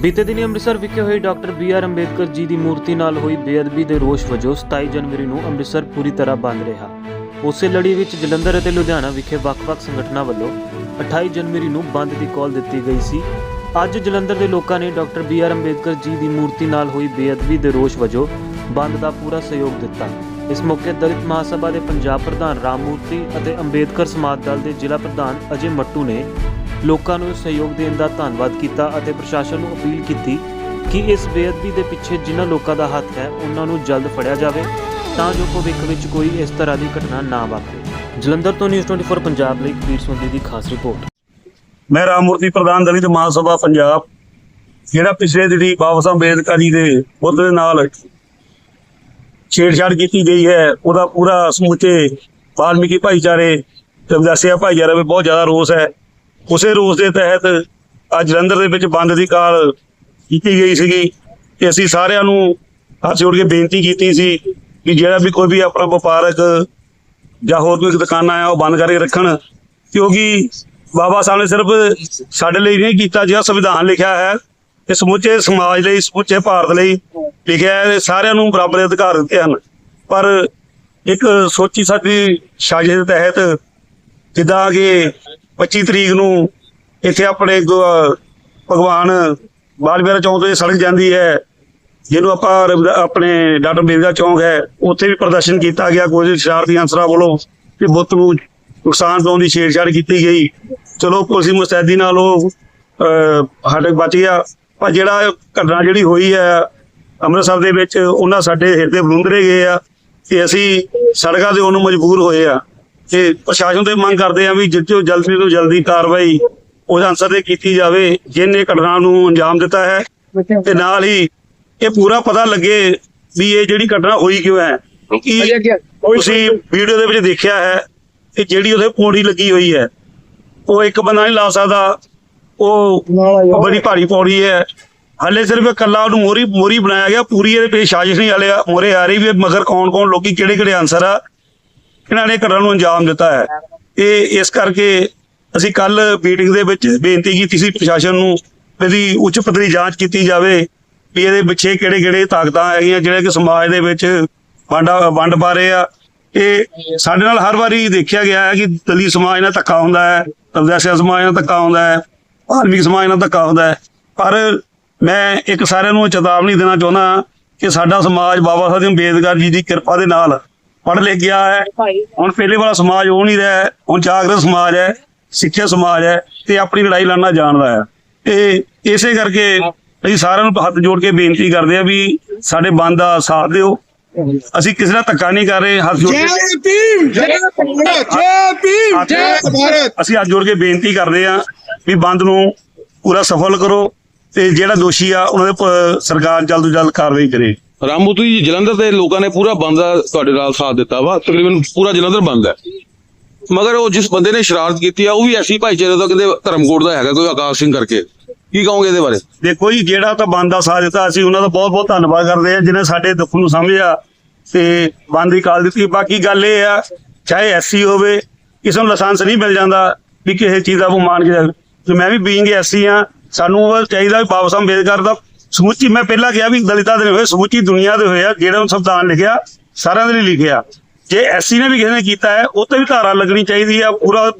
ਬੀਤੇ ਦਿਨੀ ਅੰਮ੍ਰਿਤਸਰ ਵਿਖੇ ਹੋਈ doctor B R Ambedkar ji ਦੀ ਮੂਰਤੀ ਨਾਲ ਹੋਈ ਬੇਅਦਬੀ ਦੇ ਰੋਸ ਵਜੋਂ 27 ਜਨਵਰੀ ਨੂੰ ਅੰਮ੍ਰਿਤਸਰ ਪੂਰੀ ਤਰ੍ਹਾਂ ਬੰਦ ਰਿਹਾ। ਉਸੇ ਲੜੀ ਵਿੱਚ ਜਲੰਧਰ ਅਤੇ ਲੁਧਿਆਣਾ ਵਿਖੇ ਵੱਖ-ਵੱਖ ਸੰਗਠਨਾਂ ਵੱਲੋਂ 28 ਜਨਵਰੀ ਨੂੰ ਬੰਦ ਦੀ ਕਾਲ ਦਿੱਤੀ ਗਈ ਸੀ। ਅੱਜ ਜਲੰਧਰ ਦੇ ਲੋਕਾਂ ਨੇ doctor B R Ambedkar ji ਦੀ ਮੂਰਤੀ ਨਾਲ ਹੋਈ ਬੇਅਦਬੀ ਦੇ ਰੋਸ ਵਜੋਂ ਬੰਦ ਦਾ ਪੂਰਾ ਸਹਿਯੋਗ ਦਿੱਤਾ। ਇਸ ਮੌਕੇ ਦਲਿਤ ਮਹਾਸਭਾ ਦੇ ਪੰਜਾਬ ਪ੍ਰਧਾਨ ਰਾਮ ਮੂਰਤੀ ਅਤੇ ਅੰਬੇਦਕਰ ਸਮਾਜ ਦਲ ਦੇ ਜ਼ਿਲ੍ਹਾ ਪ੍ਰਧਾਨ ਅਜੇ ਮੱਟੂ ਨੇ ਲੋਕਾਂ ਨੂੰ ਸਹਿਯੋਗ ਦੇਣ ਦਾ ਧੰਨਵਾਦ ਕੀਤਾ ਅਤੇ ਪ੍ਰਸ਼ਾਸਨ ਨੂੰ ਅਪੀਲ ਕੀਤੀ ਕਿ ਇਸ ਬੇਅਦਬੀ ਦੇ ਪਿੱਛੇ ਜਿਨ੍ਹਾਂ ਲੋਕਾਂ ਦਾ ਹੱਥ ਹੈ, ਉਹਨਾਂ ਨੂੰ ਜਲਦ ਫੜਿਆ ਜਾਵੇ ਤਾਂ ਜੋ ਭਵਿੱਖ ਵਿੱਚ ਕੋਈ ਇਸ ਤਰ੍ਹਾਂ ਦੀ ਘਟਨਾ ਨਾ ਵਾਪਰੇ। ਜਲੰਧਰ ਤੋਂ ਨਿਊਜ਼ 24 ਪੰਜਾਬ ਲਈ ਕਬੀਰ ਸੁੰਦੀ ਦੀ ਖਾਸ ਰਿਪੋਰਟ। ਮੈਂ ਰਾਮਮੂਰਤੀ ਪ੍ਰਧਾਨ ਦਲਿਤ ਮਹਾਸਭਾ ਪੰਜਾਬ, ਜਿਹੜਾ ਪਿਛਲੇ ਦਿਨੀ ਬਾਬਾ ਸਾਹਿਬ ਅੰਬੇਦਕਰ ਜੀ ਦੇ ਬੁੱਧ ਦੇ ਨਾਲ ਛੇੜਛਾੜ ਕੀਤੀ ਗਈ ਹੈ, ਉਹਦਾ ਪੂਰਾ ਸਮੁੱਚੇ ਵਾਲਮੀਕੀ ਭਾਈਚਾਰੇ ਤੇ ਵਿਦਿਆਸਿਆ ਭਾਈਚਾਰੇ ਵਿੱਚ ਬਹੁਤ ਜ਼ਿਆਦਾ ਰੋਸ ਹੈ। ਉਸੇ ਰੋਸ ਦੇ ਤਹਿਤ ਅੱਜ ਜਲੰਧਰ ਦੇ ਵਿੱਚ ਬੰਦ ਦੀ ਕਾਲ ਕੀਤੀ ਗਈ ਸੀਗੀ ਤੇ ਅਸੀਂ ਸਾਰਿਆਂ ਨੂੰ ਹੱਥ ਜੋੜ ਕੇ ਬੇਨਤੀ ਕੀਤੀ ਸੀ ਕਿ ਜਿਹੜਾ ਵੀ ਕੋਈ ਵੀ ਆਪਣਾ ਵਪਾਰਕ ਜਾਂ ਹੋਰ ਕੋਈ ਦੁਕਾਨਾਂ ਆ ਉਹ ਬੰਦ ਕਰਕੇ ਰੱਖਣ, ਕਿਉਂਕਿ ਬਾਬਾ ਸਾਹਿਬ ਨੇ ਸਿਰਫ ਸਾਡੇ ਲਈ ਨਹੀਂ ਕੀਤਾ, ਜਿਹੜਾ ਸੰਵਿਧਾਨ ਲਿਖਿਆ ਹੈ, ਇਹ ਸਮੁੱਚੇ ਸਮਾਜ ਲਈ, ਸਮੁੱਚੇ ਭਾਰਤ ਲਈ ਲਿਖਿਆ ਹੈ ਸਾਰਿਆਂ ਨੂੰ ਬਰਾਬਰ ਦੇ ਅਧਿਕਾਰ ਦਿੱਤੇ ਹਨ। ਪਰ ਇੱਕ ਸੋਚੀ ਸਾਡੀ ਸਾਜ਼ਿਸ਼ ਦੇ ਤਹਿਤ ਜਿੱਦਾਂ ਕਿ 25 ਤਰੀਕ ਨੂੰ ਇੱਥੇ ਆਪਣੇ ਗੁ- ਭਗਵਾਨ ਬਾਲਵੀਰ ਚੌਂਕ ਤੋਂ ਸੜਕ ਜਾਂਦੀ ਹੈ ਜਿਹਨੂੰ ਆਪਾਂ ਆਪਣੇ ਡਾਕਟਰ ਬੇਦਗਾ ਚੌਂਕ ਹੈ ਉੱਥੇ ਵੀ ਪ੍ਰਦਰਸ਼ਨ ਕੀਤਾ ਗਿਆ ਕੁਝ ਸ਼ਰਾਰਤੀ ਅਨਸਰਾਂ ਵੱਲੋਂ ਕਿ ਬੁੱਤ ਨੂੰ ਨੁਕਸਾਨ ਪਾਉਣ ਦੀ ਛੇੜਛਾੜ ਕੀਤੀ ਗਈ। ਚਲੋ ਪੁਲਿਸ ਮੁਸਤੈਦੀ ਨਾਲ ਉਹ ਅਹ, ਬਚ ਗਿਆ। ਪਰ ਜਿਹੜਾ ਘਟਨਾ ਜਿਹੜੀ ਹੋਈ ਹੈ ਅੰਮ੍ਰਿਤਸਰ ਦੇ ਵਿੱਚ ਉਹਨਾਂ ਸਾਡੇ ਹਿਰਦੇ ਬਲੁੰਦਰੇ ਗਏ ਆ ਕਿ ਅਸੀਂ ਸੜਕਾਂ ਤੇ ਉਹਨੂੰ ਮਜਬੂਰ ਹੋਏ ਆ। ਤੇ ਪ੍ਰਸ਼ਾਸਨ ਤੋਂ ਇਹ ਮੰਗ ਕਰਦੇ ਆ ਵੀ ਜਿੱਥੇ ਜਲਦੀ ਤੋਂ ਜਲਦੀ ਕਾਰਵਾਈ ਉਹਦੇ ਅਨਸਰ ਤੇ ਕੀਤੀ ਜਾਵੇ ਜਿਹਨੇ ਘਟਨਾ ਨੂੰ ਅੰਜਾਮ ਦਿੱਤਾ ਹੈ ਤੇ ਨਾਲ ਹੀ ਇਹ ਪੂਰਾ ਪਤਾ ਲੱਗੇ ਵੀ ਇਹ ਜਿਹੜੀ ਘਟਨਾ ਹੋਈ ਕਿਉਂ ਹੈ। ਕਿਉਂਕਿ ਤੁਸੀਂ ਵੀਡੀਓ ਦੇ ਵਿੱਚ ਦੇਖਿਆ ਹੈ ਕਿ ਜਿਹੜੀ ਉਹਦੇ ਪੌੜੀ ਲੱਗੀ ਹੋਈ ਹੈ ਉਹ ਇੱਕ ਬੰਦਾ ਨਹੀਂ ਲਾ ਸਕਦਾ ਉਹ ਬੜੀ ਭਾਰੀ ਪੌੜੀ ਹੈ। ਹਲੇ ਸਿਰਫ ਇਕੱਲਾ ਉਹਨੂੰ ਮੋਰੀ ਮੋਰੀ ਬਣਾਇਆ ਗਿਆ ਪੂਰੀ ਇਹਦੇ ਪੇ ਸਾਜ਼ਿਸ਼ ਨਹੀਂ ਹਲੇ ਮੋਰੇ ਆ ਰਹੀ ਵੀ ਮਗਰ ਕੌਣ ਕੌਣ ਲੋਕੀ ਕਿਹੜੇ ਕਿਹੜੇ ਆਨਸਰ ਆ। ਇਹਨਾਂ ਨੇ ਘਟਨਾ ਨੂੰ ਅੰਜਾਮ ਦਿੱਤਾ ਹੈ। ਇਹ ਇਸ ਕਰਕੇ ਅਸੀਂ ਕੱਲ ਮੀਟਿੰਗ ਦੇ ਵਿੱਚ ਬੇਨਤੀ ਕੀਤੀ ਸੀ ਪ੍ਰਸ਼ਾਸਨ ਨੂੰ ਇਹਦੀ ਉੱਚ ਪੱਧਰੀ ਜਾਂਚ ਕੀਤੀ ਜਾਵੇ ਵੀ ਇਹਦੇ ਪਿੱਛੇ ਕਿਹੜੇ ਕਿਹੜੇ ਤਾਕਤਾਂ ਹੈਗੀਆਂ, ਜਿਹੜੇ ਕਿ ਸਮਾਜ ਦੇ ਵਿੱਚ ਵੰਡ ਵੰਡ ਪਾ ਰਹੇ ਆ। ਇਹ ਸਾਡੇ ਨਾਲ ਹਰ ਵਾਰੀ ਦੇਖਿਆ ਗਿਆ ਹੈ ਕਿ ਦਲੀ ਸਮਾਜ ਨਾਲ ਧੱਕਾ ਹੁੰਦਾ ਹੈ ਤਬਦਾਸਿਆ ਸਮਾਜ ਨਾਲ ਧੱਕਾ ਹੁੰਦਾ ਹੈ ਧਾਰਮਿਕ ਸਮਾਜ ਨਾਲ ਧੱਕਾ ਹੁੰਦਾ ਹੈ। ਪਰ ਮੈਂ ਇੱਕ ਸਾਰਿਆਂ ਨੂੰ ਚੇਤਾਵਨੀ ਦੇਣਾ ਚਾਹੁੰਦਾ ਕਿ ਸਾਡਾ ਸਮਾਜ ਬਾਬਾ ਸਾਹਿਬ ਅੰਬੇਦਕਰ ਜੀ ਦੀ ਕਿਰਪਾ ਦੇ ਨਾਲ ਪੜ ਲਿਖ ਗਿਆ ਹੈ। ਹੁਣ ਪਹਿਲੇ ਵਾਲਾ ਸਮਾਜ ਉਹ ਨਹੀਂ ਰਿਹਾ ਹੁਣ ਜਾਗਰਤ ਸਮਾਜ ਹੈ ਸਿੱਖਿਆ ਸਮਾਜ ਹੈ ਤੇ ਆਪਣੀ ਲੜਾਈ ਲੜਨਾ ਜਾਣਦਾ ਹੈ। ਤੇ ਇਸੇ ਕਰਕੇ ਅਸੀਂ ਸਾਰਿਆਂ ਨੂੰ ਹੱਥ ਜੋੜ ਕੇ ਬੇਨਤੀ ਕਰਦੇ ਆ ਵੀ ਸਾਡੇ ਬੰਦ ਦਾ ਸਾਥ ਦਿਓ। ਅਸੀਂ ਕਿਸੇ ਨਾਲ ਧੱਕਾ ਨਹੀਂ ਕਰ ਰਹੇ ਹੱਥ ਜੋੜ ਕੇ ਜੈ ਭੀਮ ਜੈ ਭੀਮ ਜੈ ਭਾਰਤ। ਅਸੀਂ ਹੱਥ ਜੋੜ ਕੇ ਬੇਨਤੀ ਕਰਦੇ ਆ ਵੀ ਬੰਦ ਨੂੰ ਪੂਰਾ ਸਫਲ ਕਰੋ ਤੇ ਜਿਹੜਾ ਦੋਸ਼ੀ ਆ ਉਹਨਾਂ ਦੇ ਸਰਕਾਰ ਜਲਦ ਤੋਂ ਜਲਦ ਕਾਰਵਾਈ ਕਰੇ। ਰਾਮੂਤੂ ਜੀ, ਜਲੰਧਰ ਦੇ ਲੋਕਾਂ ਨੇ ਪੂਰਾ ਬੰਦ ਦਾ ਤੁਹਾਡੇ ਨਾਲ ਸਾਥ ਦਿੱਤਾ ਵਾ, ਤਕਰੀਬਨ ਪੂਰਾ ਜਲੰਧਰ ਬੰਦ ਹੈ। ਮਗਰ ਉਹ ਜਿਸ ਬੰਦੇ ਨੇ ਸ਼ਰਾਰਤ ਕੀਤੀ ਆ, ਉਹ ਵੀ ਐਸੀ ਭਾਈਚਾਰੇ ਦਾ ਕਿਤੇ ਧਰਮਕੋਟ ਦਾ ਹੈਗਾ ਕੋਈ ਆਕਾਸ਼ ਸਿੰਘ ਕਰਕੇ। ਕੀ ਕਹੋਗੇ ਇਹਦੇ ਬਾਰੇ? ਦੇਖੋ ਜੀ, ਜਿਹੜਾ ਤਾਂ ਬੰਦ ਦਾ ਸਾਥ ਦਿੱਤਾ, ਅਸੀਂ ਉਹਨਾਂ ਦਾ ਬਹੁਤ ਬਹੁਤ ਧੰਨਵਾਦ ਕਰਦੇ ਆ ਜਿਨ੍ਹਾਂ ਸਾਡੇ ਦੁੱਖ ਨੂੰ ਸਮਝਿਆ ਤੇ ਬੰਦ ਦੀ ਕਾਲ ਦਿੱਤੀ। ਬਾਕੀ ਗੱਲ ਇਹ ਆ, ਚਾਹੇ ਐਸਸੀ ਹੋਵੇ, ਕਿਸੇ ਨੂੰ ਲਾਇਸੈਂਸ ਨਹੀਂ ਮਿਲ ਜਾਂਦਾ ਵੀ ਕਿਸੇ ਚੀਜ਼ ਦਾ ਉਹ ਮਾਨ ਕੇ ਮੈਂ ਵੀ ਬੀਇੰਗ ਐਸਸੀ ਆ ਸਾਨੂੰ ਚਾਹੀਦਾ ਵੀ ਬਾਬਾ ਸਾਹਿਬ ਅੰਬੇਦਕਰ ਦਾ ਸਮੁੱਚੀ, ਮੈਂ ਪਹਿਲਾਂ ਕਿਹਾ ਵੀ ਦਲਿਤਾਂ ਦੇ ਹੋਏ, ਸਮੁੱਚੀ ਦੁਨੀਆ ਦੇ ਹੋਏ ਆ, ਜਿਹੜਾ ਉਹ ਸੰਵਿਧਾਨ ਲਿਖਿਆ, ਸਾਰਿਆਂ ਦੇ ਲਈ ਲਿਖਿਆ। ਜੇ ਐਸਸੀ ਨੇ ਵੀ ਕਿਸੇ ਨੇ ਕੀਤਾ ਹੈ, ਉਹ ਤੇ ਵੀ ਧਾਰਾ ਲੱਗਣੀ ਚਾਹੀਦੀ ਆ, ਪੂਰਾ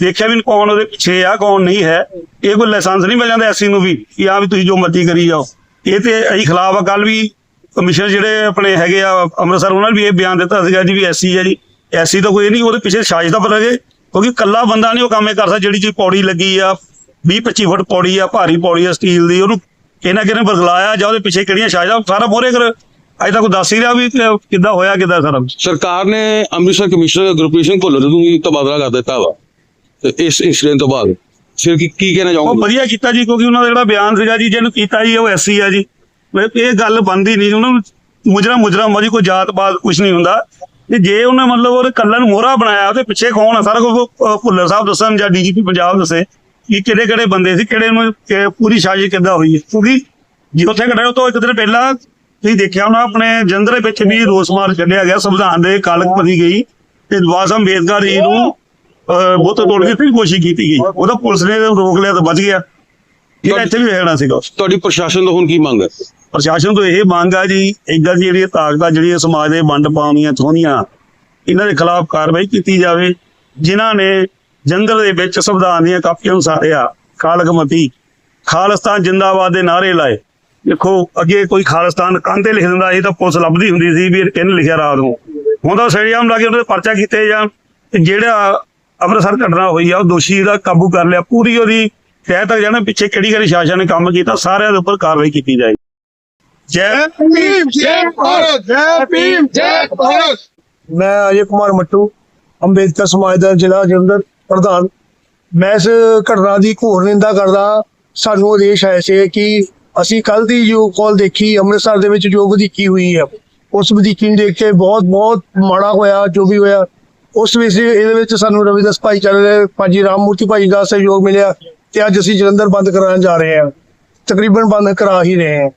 ਦੇਖਿਆ ਵੀ ਕੌਣ ਉਹਦੇ ਪਿੱਛੇ ਆ, ਕੌਣ ਨਹੀਂ ਹੈ। ਇਹ ਕੋਈ ਲਾਇਸੈਂਸ ਨਹੀਂ ਮਿਲ ਜਾਂਦਾ ਐਸਸੀ ਨੂੰ ਵੀ ਕਿ ਆ ਵੀ ਤੁਸੀਂ ਜੋ ਮਰਜ਼ੀ ਕਰੀ ਜਾਓ। ਇਹ ਤੇ ਅਸੀਂ ਖਿਲਾਫ ਆ ਕੱਲ ਵੀ ਕਮਿਸ਼ਨਰ ਜਿਹੜੇ ਆਪਣੇ ਹੈਗੇ ਆ, ਅੰਮ੍ਰਿਤਸਰ, ਉਹਨਾਂ ਨੇ ਵੀ ਇਹ ਬਿਆਨ ਦਿੱਤਾ ਸੀਗਾ ਜੀ ਵੀ ਐਸਸੀ ਹੈ ਜੀ। ਐਸਸੀ ਤਾਂ ਕੋਈ ਨਹੀਂ, ਉਹਦੇ ਪਿੱਛੇ ਸਾਜ਼ਿਸ਼ ਦਾ ਪਤਾ ਲੱਗੇ, ਕਿਉਂਕਿ ਕੱਲਾ ਬੰਦਾ ਨਹੀਂ ਉਹ ਕੰਮ ਇਹ ਕਰ ਸਕਦਾ, ਜਿਹੜੀ ਚੀਜ਼ ਪੌੜੀ ਲੱਗੀ ਆ 20 25 ਫੁੱਟ ਪੌੜੀ ਆ, ਭਾਰੀ ਪੌੜੀ ਆ, ਸਟੀਲ ਦੀ, ਉਹਨੂੰ ਇਹਨਾਂ ਕਿਹਨੇ ਬਦਲਾਇਆ ਜਾਂ ਉਹਦੇ ਪਿੱਛੇ ਕਿਹੜੀਆਂ ਸਾਜ਼ਿਸ਼ਾਂ ਸਾਰਾ ਮੋਰੇ ਕਰ। ਅਜੇ ਤੱਕ ਦੱਸ ਹੀ ਰਿਹਾ ਵੀ ਕਿੱਦਾਂ ਹੋਇਆ ਕਿੱਦਾਂ ਸਾਰਾ ਸਰਕਾਰ ਨੇ ਅੰਮ੍ਰਿਤਸਰ ਕਮਿਸ਼ਨਰ ਗੁਰਪ੍ਰੀਤ ਸਿੰਘ ਭੁੱਲਰ ਨੂੰ ਵੀ ਤਬਾਦਲਾ ਕਰ ਦਿੱਤਾ ਵਾ। ਤੇ ਇਸ ਇੰਸੀਡੈਂਟ ਤੋਂ ਬਾਅਦ ਫਿਰ ਕੀ ਕੀ ਕਹਿਣਾ ਉਹ ਚਾਹੋਗੇ ਵਧੀਆ ਕੀਤਾ ਜੀ ਕਿਉਂਕਿ ਉਹਨਾਂ ਦਾ ਜਿਹੜਾ ਬਿਆਨ ਸੀਗਾ ਜੀ ਜਿਹਨੂੰ ਕੀਤਾ ਜੀ ਉਹ ਐਸਸੀ ਆ ਜੀ। ਇਹ ਗੱਲ ਬੰਦੀ ਨਹੀਂ ਉਹਨਾਂ ਨੂੰ ਮੁਜਰਾ ਮੁਜਰਾ ਮਜੀ ਕੋਈ ਜਾਤ ਪਾਤ ਕੁਝ ਨਹੀਂ ਹੁੰਦਾ। ਤੇ ਜੇ ਉਹਨੇ ਮਤਲਬ ਉਹਦੇ ਕੱਲਾ ਨੂੰ ਮੋਹਰਾ ਬਣਾਇਆ ਉਹਦੇ ਪਿੱਛੇ ਕੌਣ ਆ? ਸਾਰਾ ਕੁਝ ਉਹ ਭੁੱਲਰ ਸਾਹਿਬ ਦੱਸਣ ਜਾਂ ਡੀਜੀਪੀ ਪੰਜਾਬ ਦੱਸੇ। ਕਿ ਕਿਹੜੇ ਕਿਹੜੇ ਬੰਦੇ ਸੀ ਕਿਹੜੇ ਨੂੰ ਕਿ ਪੂਰੀ ਸਾਜ਼ਿਸ਼ ਕਿੱਦਾਂ ਹੋਈ ਹੈ? ਕਿਉਂਕਿ ਜੇ ਉੱਥੇ ਘਟਿਆ ਉਹ ਤੋਂ ਇੱਕ ਦਿਨ ਪਹਿਲਾਂ ਤੁਸੀਂ ਦੇਖਿਆ ਹੋਣਾ ਆਪਣੇ ਦੇ ਵਿੱਚ ਵੀ ਰੋਸ ਮਾਰ ਕੱਢਿਆ ਗਿਆ ਸੰਵਿਧਾਨ ਦੇ ਕਾਲਕ ਪਦੀ ਗਈ ਤੇ ਸਾਹਿਬ ਅੰਬੇਦਕਰ ਜੀ ਨੂੰ ਬਹੁਤ ਤੋੜ ਕੇ ਫਿਰ ਕੋਸ਼ਿਸ਼ ਕੀਤੀ ਗਈ। ਉਹਦਾ ਪੁਲਿਸ ਨੇ ਰੋਕ ਲਿਆ ਤਾਂ ਬਚ ਗਿਆ। ਜਿਹੜਾ ਇੱਥੇ ਵੀ ਰਹਿਣਾ ਸੀਗਾ। ਤੁਹਾਡੀ ਪ੍ਰਸ਼ਾਸਨ ਤੋਂ ਹੁਣ ਕੀ ਮੰਗ ਹੈ? ਪ੍ਰਸ਼ਾਸਨ ਤੋਂ ਇਹ ਮੰਗ ਆ ਜੀ ਇੱਦਾਂ ਦੀ ਜਿਹੜੀਆਂ ਤਾਕਤਾਂ ਜਿਹੜੀਆਂ ਸਮਾਜ ਦੇ ਵੰਡ ਪਾਉਣੀਆਂ ਚਾਹੁੰਦੀਆਂ ਇਹਨਾਂ ਦੇ ਖਿਲਾਫ ਕਾਰਵਾਈ ਕੀਤੀ ਜਾਵੇ। ਜਿਨ੍ਹਾਂ ਨੇ ਜੰਗਲ ਦੇ ਵਿੱਚ ਸੰਵਿਧਾਨ ਦੀਆਂ ਕਾਪੀਆਂ ਉਸਾਰਿਆ ਖਾਲਕਮਤੀ ਖਾਲਿਸਤਾਨ ਜਿੰਦਾਬਾਦ ਦੇ ਨਾਅਰੇ ਲਾਏ। ਦੇਖੋ ਅੱਗੇ ਕੋਈ ਖਾਲਿਸਤਾਨ ਕੰਧੇ ਲਿਖ ਦਿੰਦਾ ਇਹ ਤਾਂ ਪੁਲਿਸ ਲੱਭਦੀ ਹੁੰਦੀ ਸੀ ਵੀ ਇਹ ਕਿਹਨੇ ਲਿਖਿਆ ਰਾਤ ਨੂੰ। ਹੁਣ ਤਾਂ ਸਟੇਡੀਅਮ ਲਾ ਕੇ ਉਹਦੇ ਪਰਚਾ ਕੀਤੇ ਜਾਣ ਤੇ ਜਿਹੜਾ ਅੰਮ੍ਰਿਤਸਰ ਘਟਨਾ ਹੋਈ ਆ ਉਹ ਦੋਸ਼ੀ ਦਾ ਕਾਬੂ ਕਰ ਲਿਆ। ਪੂਰੀ ਉਹਦੀ ਤਹਿ ਤੱਕ ਜਾਣਾ ਪਿੱਛੇ ਕਿਹੜੀ ਕਿਹੜੀ ਸ਼ਾਸਨ ਨੇ ਕੰਮ ਕੀਤਾ ਸਾਰਿਆਂ ਦੇ ਉੱਪਰ ਕਾਰਵਾਈ ਕੀਤੀ ਜਾਏ। ਜੈ ਭੀਮ ਜੈ ਭਾਰਤ ਜੈ ਭੀਮ ਜੈ ਭਾਰਤ। ਮੈਂ ਅਜੇ ਕੁਮਾਰ ਮੱਟੂ ਅੰਬੇਦਕਰ ਸਮਾਜ ਦਾ ਜ਼ਿਲ੍ਹਾ ਜਲੰਧਰ। ਪ੍ਰਧਾਨ, ਮੈਂ ਇਸ ਘਟਨਾ ਦੀ ਘੋਰ ਨਿੰਦਾ ਕਰਦਾ ਸਾਨੂੰ ਆਦੇਸ਼ ਆਏ ਸੀ ਕਿ ਅਸੀਂ ਕੱਲ ਦੀ ਜੋ ਕਾਲ ਦੇਖੀ, ਅੰਮ੍ਰਿਤਸਰ ਦੇ ਵਿੱਚ ਜੋ ਵਧੀਕੀ ਹੋਈ ਹੈ, ਉਸ ਵਧੀਕੀ ਨੂੰ ਦੇਖ ਕੇ ਬਹੁਤ ਬਹੁਤ ਮਾੜਾ ਹੋਇਆ, ਜੋ ਵੀ ਹੋਇਆ। ਉਸ ਵਿੱਚ, ਇਹਦੇ ਵਿੱਚ ਸਾਨੂੰ ਰਵਿਦਾਸ ਭਾਈਚਾਰੇ ਦੇ ਭਾਜੀ ਰਾਮ ਮੂਰਤੀ ਭਾਈ ਦਾ ਸਹਿਯੋਗ ਮਿਲਿਆ ਤੇ ਅੱਜ ਅਸੀਂ ਜਲੰਧਰ ਬੰਦ ਕਰਾਉਣ ਜਾ ਰਹੇ ਹਾਂ। ਤਕਰੀਬਨ ਬੰਦ ਕਰਾ ਹੀ ਰਹੇ ਹਾਂ।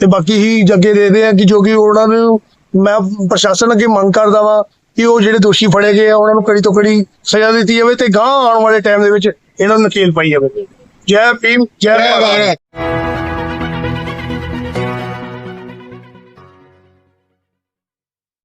ਤੇ ਬਾਕੀ ਹੀ ਜੱਗੇ ਦੇਖਦੇ ਆ ਕਿ ਜੋ ਕਿ ਉਹਨਾਂ ਨੂੰ ਮੈਂ ਪ੍ਰਸ਼ਾਸਨ ਅੱਗੇ ਮੰਗ ਕਰਦਾ ਵਾਂ ਕਿ ਉਹ ਜਿਹੜੇ ਦੋਸ਼ੀ ਫੜੇ ਗਏ ਆ ਉਹਨਾਂ ਨੂੰ ਕੜੀ ਤੋਂ ਕੜੀ ਸਜ਼ਾ ਦਿੱਤੀ ਜਾਵੇ ਤੇ ਗਾਂ ਆਉਣ ਵਾਲੇ ਟਾਈਮ ਦੇ ਵਿੱਚ ਇਹਨਾਂ ਨੂੰ ਨਕੇਲ ਪਾਈ ਜਾਵੇ। ਜੈ ਭੀਮ ਜੈ ਭਾਰਤ।